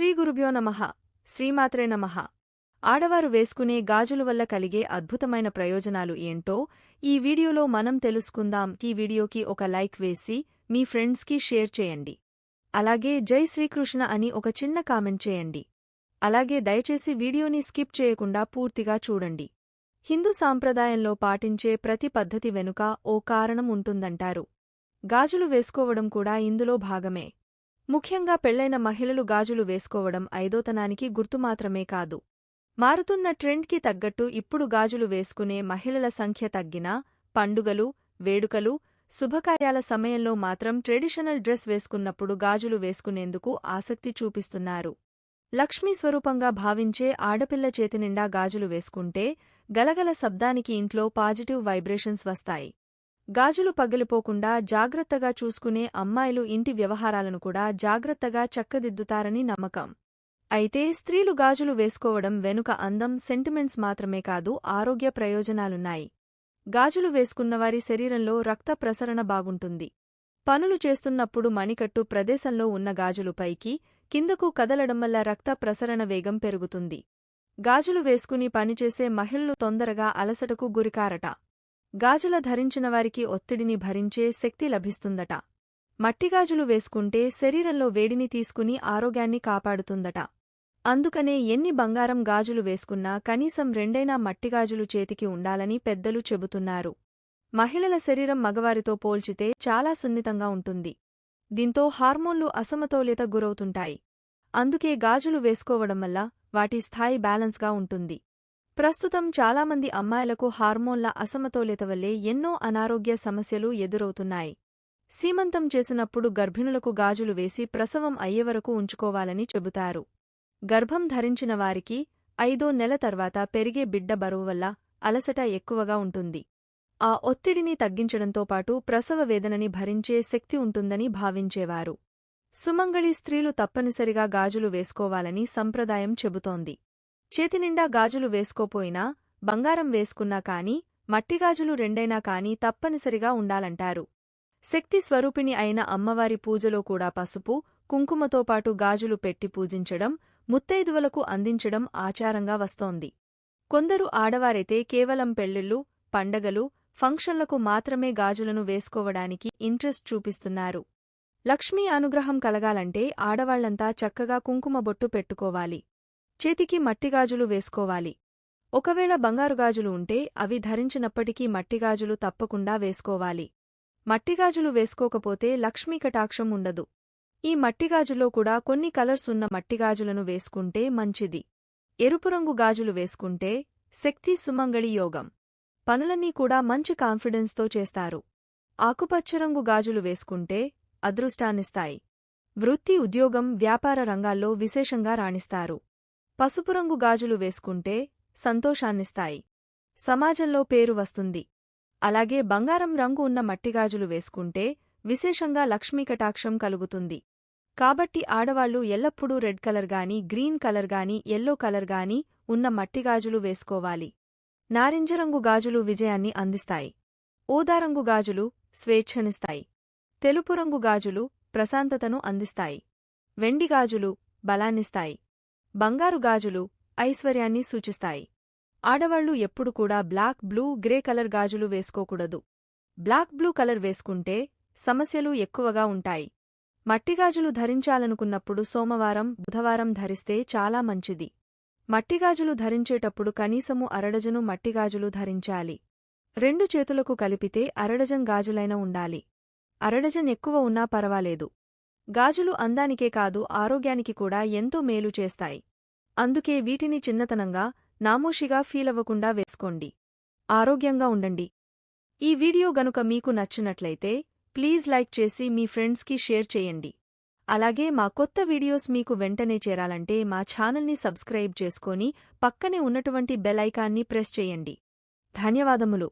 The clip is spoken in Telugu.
శ్రీ గురుభ్యో నమః. శ్రీమాత్రే నమః. ఆడవారు వేసుకునే గాజుల వల్ల కలిగే అద్భుతమైన ప్రయోజనాలు ఏంటో ఈ వీడియోలో మనం తెలుసుకుందాం. ఈ వీడియోకి ఒక లైక్ వేసి మీ ఫ్రెండ్స్కి షేర్ చేయండి. అలాగే జై శ్రీకృష్ణ అని ఒక చిన్న కామెంట్ చేయండి. అలాగే దయచేసి వీడియోని స్కిప్ చేయకుండా పూర్తిగా చూడండి. హిందూ సాంప్రదాయంలో పాటించే ప్రతి పద్ధతి వెనుక ఓ కారణం ఉంటుందంటారు. గాజులు వేసుకోవడం కూడా ఇందులో భాగమే. ముఖ్యంగా పెళ్ళైన మహిళలు గాజులు వేసుకోవడం ఐదోతనానికి గుర్తు మాత్రమే కాదు. మారుతున్న ట్రెండ్కి తగ్గట్టు ఇప్పుడు గాజులు వేసుకునే మహిళల సంఖ్య తగ్గినా పండుగలు వేడుకలు శుభకార్యాల సమయంలో మాత్రం ట్రెడిషనల్ డ్రెస్ వేసుకున్నప్పుడు గాజులు వేసుకునేందుకు ఆసక్తి చూపిస్తున్నారు. లక్ష్మీ స్వరూపంగా భావించే ఆడపిల్ల చేతినిండా గాజులు వేసుకుంటే గలగల శబ్దానికి ఇంట్లో పాజిటివ్ వైబ్రేషన్స్ వస్తాయి. గాజులు పగిలిపోకుండా జాగ్రత్తగా చూసుకునే అమ్మాయిలు ఇంటి వ్యవహారాలను కూడా జాగ్రత్తగా చక్కదిద్దుతారని నమ్మకం. అయితే స్త్రీలు గాజులు వేసుకోవడం వెనుక అందం సెంటిమెంట్స్ మాత్రమే కాదు ఆరోగ్య ప్రయోజనాలున్నాయి. గాజులు వేసుకున్నవారి శరీరంలో రక్త ప్రసరణ బాగుంటుంది. పనులు చేస్తున్నప్పుడు మణికట్టు ప్రదేశంలో ఉన్న గాజులు పైకి కిందకు కదలడం వల్ల రక్త ప్రసరణ వేగం పెరుగుతుంది. గాజులు వేసుకుని పనిచేసే మహిళలు తొందరగా అలసటకు గురికారట. గాజుల ధరించినవారికి ఒత్తిడిని భరించే శక్తి లభిస్తుందట. మట్టిగాజులు వేసుకుంటే శరీరంలో వేడిని తీసుకుని ఆరోగ్యాన్ని కాపాడుతుందట. అందుకనే ఎన్ని బంగారం గాజులు వేసుకున్నా కనీసం రెండైనా మట్టిగాజులు చేతికి ఉండాలని పెద్దలు చెబుతున్నారు. మహిళల శరీరం మగవారితో పోల్చితే చాలా సున్నితంగా ఉంటుంది. దీంతో హార్మోన్లు అసమతౌల్యత గురవుతుంటాయి. అందుకే గాజులు వేసుకోవడం వల్ల వాటి స్థాయి బ్యాలెన్స్గా ఉంటుంది. ప్రస్తుతం చాలామంది అమ్మాయిలకు హార్మోన్ల అసమతౌల్యత వల్లే ఎన్నో అనారోగ్య సమస్యలు ఎదురవుతున్నాయి. సీమంతం చేసినప్పుడు గర్భిణులకు గాజులు వేసి ప్రసవం అయ్యేవరకు ఉంచుకోవాలని చెబుతారు. గర్భం ధరించిన వారికి ఐదో నెల తర్వాత పెరిగే బిడ్డ బరువు వల్ల అలసట ఎక్కువగా ఉంటుంది. ఆ ఒత్తిడిని తగ్గించడంతో పాటు ప్రసవ వేదనని భరించే శక్తి ఉంటుందని భావించేవారు. సుమంగళి స్త్రీలు తప్పనిసరిగా గాజులు వేసుకోవాలని సంప్రదాయం చెబుతోంది. చేతినిండా గాజులు వేసుకోపోయినా బంగారం వేసుకున్నా కాని మట్టిగాజులు రెండైనా కాని తప్పనిసరిగా ఉండాలంటారు. శక్తి స్వరూపిణి అయిన అమ్మవారి పూజలో కూడా పసుపు కుంకుమతో పాటు గాజులు పెట్టి పూజించడం ముత్తైదువలకు అందించడం ఆచారంగా వస్తోంది. కొందరు ఆడవారైతే కేవలం పెళ్ళిళ్ళు పండగలు ఫంక్షన్లకు మాత్రమే గాజులను వేసుకోవడానికి ఇంట్రెస్ట్ చూపిస్తున్నారు. లక్ష్మీ అనుగ్రహం కలగాలంటే ఆడవాళ్ళంతా చక్కగా కుంకుమ బొట్టు పెట్టుకోవాలి. చేతికి మట్టిగాజులు వేసుకోవాలి. ఒకవేళ బంగారుగాజులు ఉంటే అవి ధరించినప్పటికీ మట్టిగాజులు తప్పకుండా వేసుకోవాలి. మట్టిగాజులు వేసుకోకపోతే లక్ష్మీ కటాక్షం ఉండదు. ఈ మట్టిగాజులో కూడా కొన్ని కలర్స్ ఉన్న మట్టిగాజులను వేసుకుంటే మంచిది. ఎరుపురంగు గాజులు వేసుకుంటే శక్తి సుమంగళి యోగం. పనులన్నీ కూడా మంచి కాన్ఫిడెన్స్తో చేస్తారు. ఆకుపచ్చరంగు గాజులు వేసుకుంటే అదృష్టాన్నిస్తాయి. వృత్తి ఉద్యోగం వ్యాపార రంగాల్లో విశేషంగా రాణిస్తారు. పసుపురంగు గాజులు వేసుకుంటే సంతోషాన్నిస్తాయి. సమాజంలో పేరు వస్తుంది. అలాగే బంగారం రంగు ఉన్న మట్టిగాజులు వేసుకుంటే విశేషంగా లక్ష్మీకటాక్షం కలుగుతుంది. కాబట్టి ఆడవాళ్ళు ఎల్లప్పుడూ రెడ్ కలర్ గాని గ్రీన్ కలర్ గాని ఎల్లో కలర్ గాని ఉన్న మట్టిగాజులు వేసుకోవాలి. నారింజరంగు గాజులు విజయాన్ని అందిస్తాయి. ఊదారంగు గాజులు స్వేచ్ఛనిస్తాయి. తెలుపురంగు గాజులు ప్రశాంతతను అందిస్తాయి. వెండి గాజులు బలాన్నిస్తాయి. బంగారు గాజులు ఐశ్వర్యాన్ని సూచిస్తాయి. ఆడవాళ్ళు ఎప్పుడు కూడా బ్లాక్ బ్లూ గ్రే కలర్ గాజులు వేసుకోకూడదు. బ్లాక్ బ్లూ కలర్ వేసుకుంటే సమస్యలు ఎక్కువగా ఉంటాయి. మట్టిగాజులు ధరించాలనుకున్నప్పుడు సోమవారం బుధవారం ధరిస్తే చాలా మంచిది. మట్టిగాజులు ధరించేటప్పుడు కనీసము అరడజను మట్టిగాజులు ధరించాలి. రెండు చేతులకు కలిపితే అరడజన్ గాజులైన ఉండాలి. అరడజన్ ఎక్కువ ఉన్నా పర్వాలేదు. గాజులు అందానికే కాదు ఆరోగ్యానికి కూడా ఎంతో మేలు చేస్తాయి. అందుకే వీటిని చిన్నతనంగా నామోషిగా ఫీలవ్వకుండా వేసుకోండి. ఆరోగ్యంగా ఉండండి. ఈ వీడియో గనుక మీకు నచ్చినట్లయితే ప్లీజ్ లైక్ చేసి మీ ఫ్రెండ్స్కి షేర్ చేయండి. అలాగే మా కొత్త వీడియోస్ మీకు వెంటనే చేరాలంటే మా ఛానల్ని సబ్స్క్రైబ్ చేసుకొని పక్కనే ఉన్నటువంటి బెల్ ఐకాన్ని ప్రెస్ చేయండి. ధన్యవాదములు.